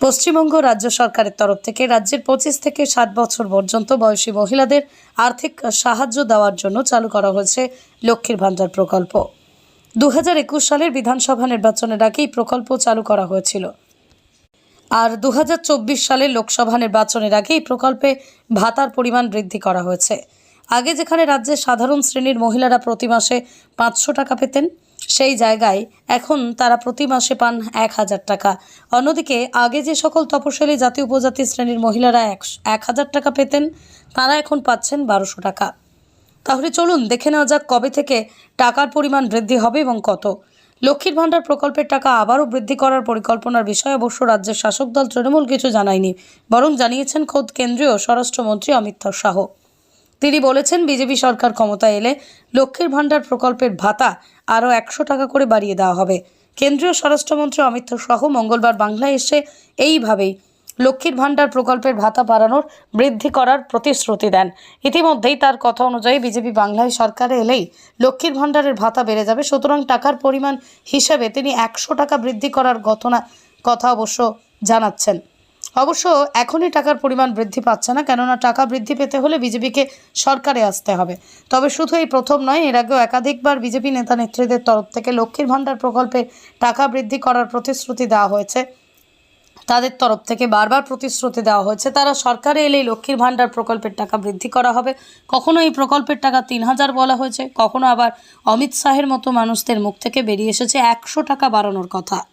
পশ্চিমবঙ্গ রাজ্য সরকারের তরফ থেকে রাজ্যের পঁচিশ থেকে ষাট বছর পর্যন্ত বয়সী মহিলাদের আর্থিক সাহায্য দেওয়ার জন্য চালু করা হয়েছে লক্ষ্মীর ভাণ্ডার প্রকল্প। দু হাজার একুশ সালের বিধানসভা নির্বাচনের আগে এই প্রকল্প চালু করা হয়েছিল। আর দু হাজার চব্বিশ সালের লোকসভা নির্বাচনের আগে এই প্রকল্পে ভাতার পরিমাণ বৃদ্ধি করা হয়েছে। আগে যেখানে রাজ্যের সাধারণ শ্রেণির মহিলারা প্রতি মাসে পাঁচশো টাকা পেতেন সেই জায়গায় এখন তারা প্রতি মাসে পান এক হাজার টাকা। অন্যদিকে আগে যে সকল তপশিলি জাতি উপজাতি শ্রেণির মহিলারা এক এক হাজার টাকা পেতেন, তারা এখন পাচ্ছেন বারোশো টাকা। তাহলে চলুন দেখে নেওয়া যাক কবে থেকে টাকার পরিমাণ বৃদ্ধি হবে এবং কত। লক্ষ্মীর ভাণ্ডার প্রকল্পের টাকা আবারও বৃদ্ধি করার পরিকল্পনার বিষয়ে অবশ্য রাজ্যের শাসক দল তৃণমূল কিছু জানায়নি, বরং জানিয়েছেন খোদ কেন্দ্রীয় স্বরাষ্ট্রমন্ত্রী অমিত শাহ। তিনি বলেছেন, বিজেপি সরকার ক্ষমতায় এলে লক্ষ্মীর ভাণ্ডার প্রকল্পের ভাতা আরও একশো টাকা করে বাড়িয়ে দেওয়া হবে। কেন্দ্রীয় স্বরাষ্ট্রমন্ত্রী অমিত শাহ মঙ্গলবার বাংলায় এসে এইভাবেই লক্ষ্মীর ভাণ্ডার প্রকল্পের ভাতা বাড়ানোর বৃদ্ধি করার প্রতিশ্রুতি দেন। ইতিমধ্যেই তার কথা অনুযায়ী বিজেপি বাংলায় সরকারে এলেই লক্ষ্মীর ভাণ্ডারের ভাতা বেড়ে যাবে, সুতরাং টাকার পরিমাণ হিসেবে তিনি একশো টাকা বৃদ্ধি করার ঘটনা কথা অবশ্য জানাচ্ছেন। অবশ্য এখনই টাকার পরিমাণ বৃদ্ধি পাচ্ছে না, কেননা টাকা বৃদ্ধি পেতে হলে বিজেপিকে সরকারে আসতে হবে। তবে শুধু এই প্রথম নয়, এর আগেও একাধিকবার বিজেপি নেতা নেত্রীদের তরফ থেকে লক্ষ্মীর ভাণ্ডার প্রকল্পে টাকা বৃদ্ধি করার প্রতিশ্রুতি দেওয়া হয়েছে। তাদের তরফ থেকে বারবার প্রতিশ্রুতি দেওয়া হয়েছে, তারা সরকারে এলেই লক্ষ্মীর ভাণ্ডার প্রকল্পের টাকা বৃদ্ধি করা হবে। কখনো এই প্রকল্পের টাকা তিন হাজার বলা হয়েছে, কখনো আবার অমিত শাহের মতো মানুষদের মুখ থেকে বেরিয়ে এসেছে একশো টাকা বাড়ানোর কথা।